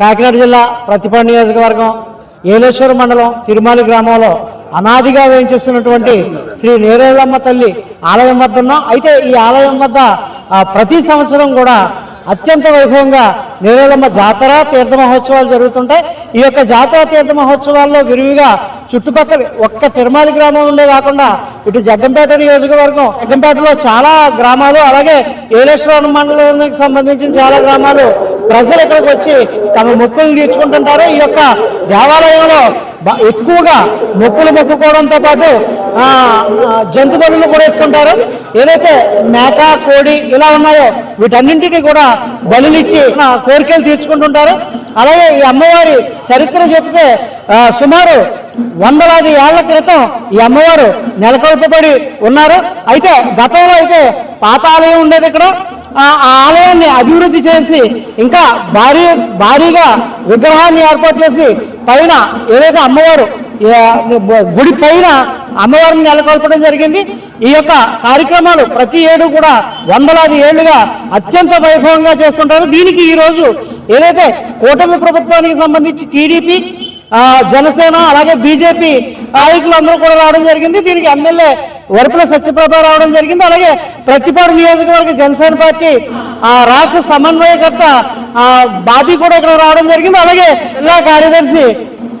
కాకినాడ జిల్లా ప్రతిపాడు నియోజకవర్గం ఏలేశ్వరం మండలం తిరుమల గ్రామంలో అనాదిగా వేయించేస్తున్నటువంటి శ్రీ నేరేళ్ళమ్మ తల్లి ఆలయం వద్ద ఉన్నాం అయితే ఈ ఆలయం వద్ద ప్రతి సంవత్సరం కూడా అత్యంత వైభవంగా నేరేళ్ళమ్మ జాతర తీర్థ మహోత్సవాలు జరుగుతుంటాయి. ఈ యొక్క జాతర తీర్థ మహోత్సవాల్లో విరివిగా చుట్టుపక్కల ఒక్క తిరుమల గ్రామం ఉండే కాకుండా ఇటు జగ్గంపేట నియోజకవర్గం జగ్గంపేటలో చాలా గ్రామాలు అలాగే ఏలేశ్వరం మండలానికి సంబంధించిన చాలా గ్రామాలు ప్రజలు ఇక్కడికి వచ్చి తమ మొక్కులు తీర్చుకుంటుంటారు. ఈ యొక్క దేవాలయంలో ఎక్కువగా మొక్కులు మొక్కుకోవడంతో పాటు జంతు బలులు కూడా ఇస్తుంటారు. ఏదైతే మేక కోడి ఇలా ఉన్నాయో వీటన్నింటినీ కూడా బలులు ఇచ్చి ఆ, కోరికలు తీర్చుకుంటుంటారు. అలాగే ఈ అమ్మవారి చరిత్ర చెప్తే సుమారు వందలాది ఏళ్ళ క్రితం ఈ అమ్మవారు నెలకొల్పబడి ఉన్నారు. అయితే గతంలో అయితే పాతాలయం ఉండేది ఇక్కడ. ఆ ఆలయాన్ని అభివృద్ధి చేసి ఇంకా భారీ భారీగా విగ్రహాన్ని ఏర్పాటు చేసి పైన ఏదైతే అమ్మవారు గుడి పైన అమ్మవారిని నెలకొల్పడం జరిగింది. ఈ యొక్క కార్యక్రమాలు ప్రతి ఏడు కూడా వందలాది ఏళ్ళుగా అత్యంత వైభవంగా చేస్తుంటారు. దీనికి ఈ రోజు ఏదైతే కూటమి ప్రభుత్వానికి సంబంధించి టీడీపీ జనసేన అలాగే బీజేపీ నాయకులందరూ కూడా రావడం జరిగింది. దీనికి ఎమ్మెల్యే వరపుల సత్యప్రభ రావడం జరిగింది. అలాగే ప్రతిపాడు నియోజకవర్గ జనసేన పార్టీ ఆ, రాష్ట్ర సమన్వయకర్త బాబీ కూడా ఇక్కడ రావడం జరిగింది. అలాగే ఇలా కార్యదర్శి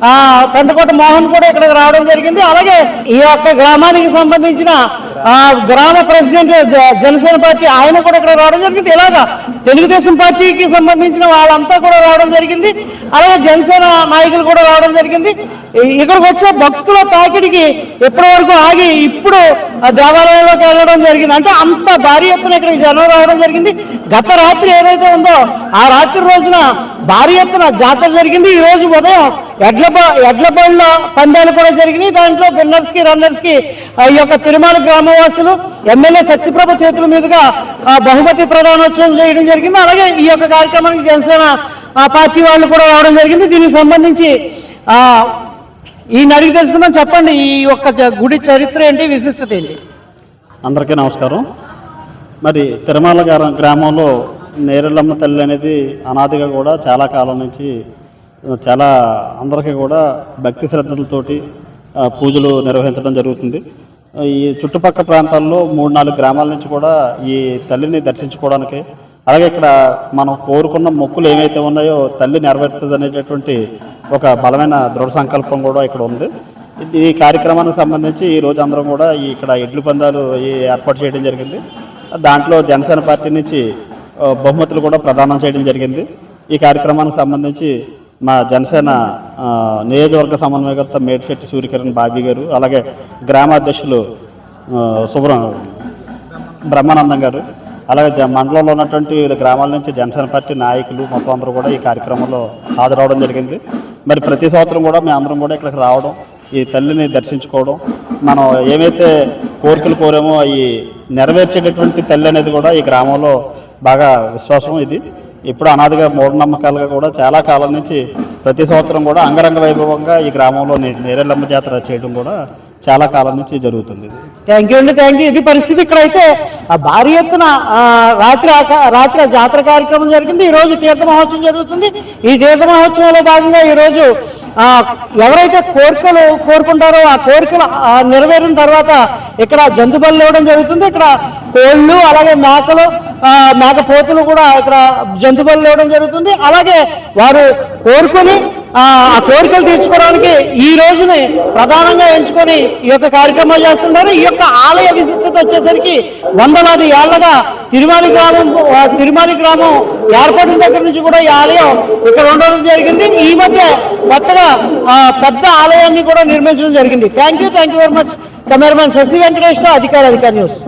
ఆ పెంటకోట మోహన్ కూడా ఇక్కడికి రావడం జరిగింది. అలాగే ఈ యొక్క గ్రామానికి సంబంధించిన ఆ గ్రామ ప్రెసిడెంట్ జనసేన పార్టీ ఆయన కూడా ఇక్కడ రావడం జరిగింది. ఇలాగా తెలుగుదేశం పార్టీకి సంబంధించిన వాళ్ళంతా కూడా రావడం జరిగింది. అలాగే జనసేన నాయకులు కూడా రావడం జరిగింది. ఇక్కడికి వచ్చే భక్తుల తాకిడికి ఇప్పటి వరకు ఆగి ఇప్పుడు ఆ దేవాలయంలోకి వెళ్ళడం జరిగింది. అంటే అంత భారీ ఎత్తున ఇక్కడికి జనం రావడం జరిగింది. గత రాత్రి ఏదైతే ఉందో ఆ రాత్రి రోజున భారీ ఎత్తున జాతర జరిగింది. ఈ రోజు ఉదయం ఎడ్ల బ- ఎడ్ల బళ్ళ పందాలు కూడా జరిగినాయి. దాంట్లో విన్నర్స్కి రన్నర్స్కి ఈ యొక్క తిరుమల గ్రామవాసులు ఎమ్మెల్యే సత్యప్రభ చేతుల మీదుగా బహుమతి ప్రధానోత్సవం చేయడం జరిగింది. అలాగే ఈ యొక్క కార్యక్రమానికి జనసేన పార్టీ వాళ్ళు కూడా రావడం జరిగింది. దీనికి సంబంధించి ఈయన అడిగి తెలుసుకుందాం. చెప్పండి ఈ యొక్క గుడి చరిత్ర ఏంటి విశిష్టత ఏంటి? అందరికీ నమస్కారం. మరి తిరుమల గ్రామంలో నేరెళ్ళమ్మ తల్లి అనేది అనాదిగా కూడా చాలా కాలం నుంచి చాలా అందరికీ కూడా భక్తి శ్రద్ధలతోటి పూజలు నిర్వహించడం జరుగుతుంది. ఈ చుట్టుపక్కల ప్రాంతాల్లో మూడు నాలుగు గ్రామాల నుంచి కూడా ఈ తల్లిని దర్శించుకోవడానికి అలాగే ఇక్కడ మనం కోరుకున్న మొక్కులు ఏమైతే ఉన్నాయో తల్లి నెరవేరుతుంది అనేటటువంటి ఒక బలమైన దృఢ సంకల్పం కూడా ఇక్కడ ఉంది. ఈ కార్యక్రమానికి సంబంధించి ఈ రోజు అందరం కూడా ఇక్కడ ఎడ్లు పందాలు ఏర్పాటు చేయడం జరిగింది. దాంట్లో జనసేన పార్టీ నుంచి బహుమతులు కూడా ప్రదానం చేయడం జరిగింది. ఈ కార్యక్రమానికి సంబంధించి మా జనసేన నియోజకవర్గ సమన్వయకర్త మేడిశెట్టి సూర్యకిరణ్ బాబీ గారు అలాగే గ్రామాధ్యక్షులు సుబ్ర బ్రహ్మానందం గారు అలాగే జ- మండలంలో ఉన్నటువంటి వివిధ గ్రామాల నుంచి జనసేన పార్టీ నాయకులు మొత్తం అందరూ కూడా ఈ కార్యక్రమంలో హాజరవడం జరిగింది. మరి ప్రతి సంవత్సరం కూడా మేము అందరం కూడా ఇక్కడికి రావడం ఈ తల్లిని దర్శించుకోవడం మనం ఏమైతే కోరికలు కోరామో అవి నెరవేర్చేటటువంటి తల్లి అనేది కూడా ఈ గ్రామంలో బాగా విశ్వాసం ఇది. ఇప్పుడు అనాదిగా మూఢనమ్మకాలుగా కూడా చాలా కాలం నుంచి ప్రతి సంవత్సరం కూడా అంగరంగ వైభవంగా ఈ గ్రామంలో నేరెళ్ళమ్మ జాతర చేయడం కూడా చాలా కాలం నుంచి జరుగుతుంది. ఇది థ్యాంక్ యూ అండి థ్యాంక్ యూ ఇది పరిస్థితి ఇక్కడైతే ఆ భారీ ఎత్తున రాత్రి రాత్రి జాతర కార్యక్రమం జరిగింది. ఈ రోజు తీర్థ మహోత్సవం జరుగుతుంది. ఈ తీర్థ మహోత్సవంలో భాగంగా ఈరోజు ఎవరైతే కోరికలు కోరుకుంటారో ఆ కోరికలు నెరవేరిన తర్వాత ఇక్కడ జంతు ఇవ్వడం జరుగుతుంది. ఇక్కడ కోళ్ళు అలాగే మేకలు మేకపోతులు కూడా ఇక్కడ జంతువులు లేవడం ఇవ్వడం జరుగుతుంది. అలాగే వారు కోరుకొని ఆ కోరికలు తీర్చుకోవడానికి ఈ రోజుని ప్రధానంగా ఎంచుకొని ఈ యొక్క కార్యక్రమాలు చేస్తున్నారు ఈ యొక్క ఆలయ విశిష్టత వచ్చేసరికి వందలాది ఏళ్ళగా తిరుమల గ్రామం తిరుమల గ్రామం ఏర్పడిన దగ్గర నుంచి కూడా ఈ ఆలయం ఇక్కడ ఉండడం జరిగింది. ఈ మధ్య కొత్తగా ఆ, పెద్ద ఆలయాన్ని కూడా నిర్మించడం జరిగింది. Thank you thank you very much cameraman Sasi Venkateswara అధికార అధికార న్యూస్.